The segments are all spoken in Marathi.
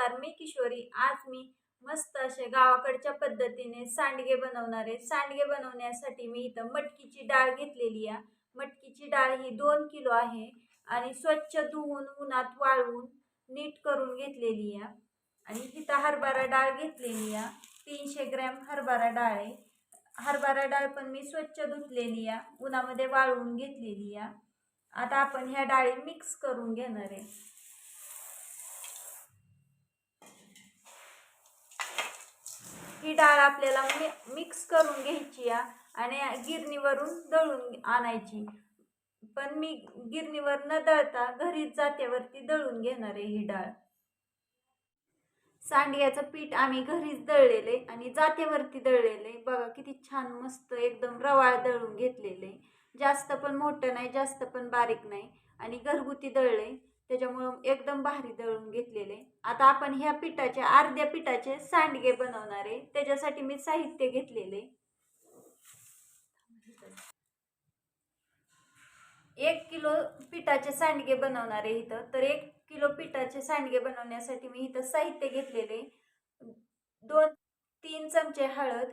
नमस्कार मी किशोरी. आज मी मस्त असे गावाकडच्या पद्धतीने सांडगे बनवणार. आहे सांडगे बनवण्यासाठी मी इथं मटकीची डाळ घेतलेली आहे. मटकीची डाळ ही दोन किलो आहे आणि स्वच्छ धुवून उन्हात वाळवून नीट करून घेतलेली आहे. आणि इथं हरभरा डाळ घेतलेली आहे. तीनशे ग्रॅम हरभरा डाळ आहे. हरभरा डाळ पण मी स्वच्छ धुतलेली आहे. उन्हामध्ये वाळवून घेतलेली आहे. आता आपण ह्या डाळी मिक्स करून घेणार आहे. डाळ आपल्याला मि- मिक्स करून घ्यायची या आणि गिरणीवरून दळून आणायची. पण मी गिरणीवर न दळता घरीच जात्यावरती दळून घेणार आहे ही डाळ. सांडग्याचं पीठ आम्ही घरीच दळलेले आणि जात्यावरती दळलेले. बघा किती छान मस्त एकदम रवाळ दळून घेतलेले. जास्त पण मोठं नाही जास्त पण बारीक नाही. आणि घरगुती दळले. त्याच्यामुळं एकदम भारी दळून घेतलेले. आता आपण ह्या पिठाचे अर्ध्या पिठाचे सांडगे बनवणार आहे. त्याच्यासाठी मी साहित्य घेतलेले एक किलो पिठाचे सांडगे बनवणार आहे इथं. तर एक किलो पिठाचे सांडगे बनवण्यासाठी मी इथं साहित्य घेतलेले दोन तीन चमचे हळद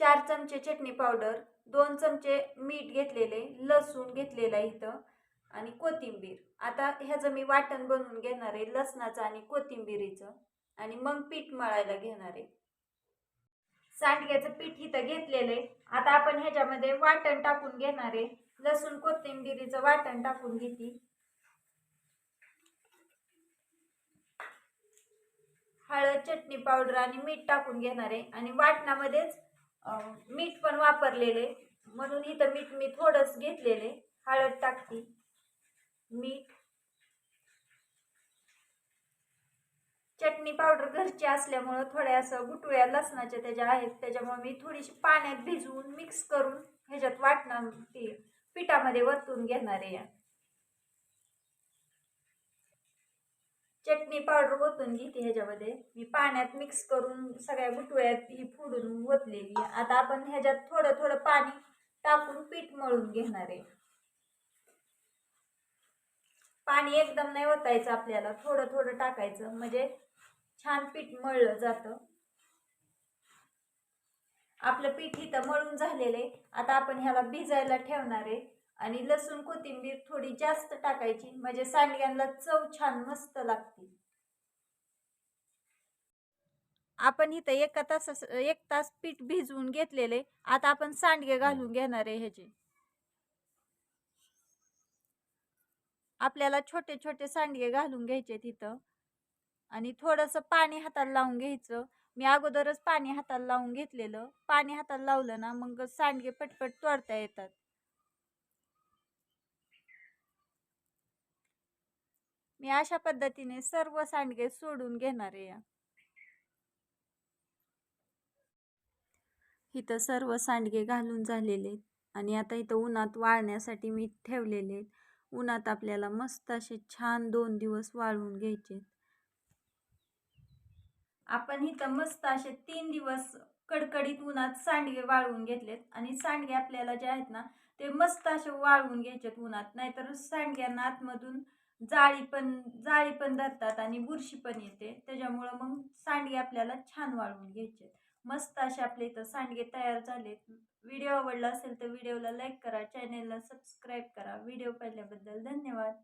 चार चमचे चटणी पावडर दोन चमचे मीठ घेतलेले लसूण घेतलेला इथं. आणि कोथिंबीर. आता ह्याचं मी वाटण बनवून घेणार आहे लसणाचं आणि कोथिंबिरीचं आणि मग पीठ मळायला घेणार आहे. सांडग्याचं पीठ इथं घेतलेलं आहे. आता आपण ह्याच्यामध्ये वाटण टाकून घेणार आहे. लसूण कोथिंबिरीचं वाटण टाकून घेते. हळद चटणी पावडर आणि मीठ टाकून घेणार आहे. आणि वाटणामध्येच मीठ पण वापरलेले म्हणून इथं मीठ मी थोडंच घेतलेले हळद टाकते. मीठ चटणी पावडर घरची असल्यामुळं थोड्या असं गुटुळ्या लसणाच्या त्याच्या आहेत त्याच्यामुळे मी थोडीशी पाण्यात भिजवून मिक्स करून ह्याच्यात वाटणार ती पिठामध्ये वतून घेणार आहे. चटणी पावडर ओतून घेते ह्याच्यामध्ये. मी पाण्यात मिक्स करून सगळ्या गुटुळ्यात ही फोडून ओतलेली. आता आपण ह्याच्यात थोडं थोडं पाणी टाकून पीठ मळून घेणार आहे. पाणी एकदम नाही ओतायचं आपल्याला थोडं थोडं टाकायचं म्हणजे छान पीठ मळलं जातं. आपलं पीठ इथं मळून झालेलं आहे. आता आपण ह्याला भिजायला ठेवणार आहे. आणि लसूण कोथिंबीर थोडी जास्त टाकायची म्हणजे सांडग्यांना चव छान मस्त लागते. आपण इथं एका तास एक तास पीठ भिजवून घेतलेले आता आपण सांडगे घालून घेणार आहे ह्याचे. आपल्याला छोटे छोटे सांडगे घालून घ्यायचे तिथं आणि थोडंसं पाणी हाताला लावून घ्यायचं. मी अगोदरच पाणी हाताला लावून घेतलेलं. पाणी हाताला लावलं ना मग सांडगे पटपट तोडता येतात. मी अशा पद्धतीने सर्व सांडगे सोडून घेणार आहे इथं सर्व सांडगे घालून झालेले आणि आता इथं उन्हात वाळण्यासाठी मी ठेवलेले आहेत. उन्हात आपल्याला मस्त असे छान दोन दिवस वाळवून घ्यायचे. आपण इथं मस्त असे तीन दिवस कडकडीत उन्हात सांडगे वाळवून घेतलेत. आणि सांडगे आपल्याला जे आहेत ना ते मस्त असे वाळवून घ्यायचेत उन्हात. नाहीतर सांडग्यांना आतमधून जाळी पण जाळी पण धरतात आणि बुरशी पण येते. त्याच्यामुळं मग सांडगे आपल्याला छान वाळवून घ्यायचे मस्त असे आपले इथं सांडगे तयार झालेत. व्हिडिओ आवडला असेल तर व्हिडिओला लाईक करा चॅनेलला सबस्क्राईब करा. व्हिडिओ पाहिल्याबद्दल धन्यवाद.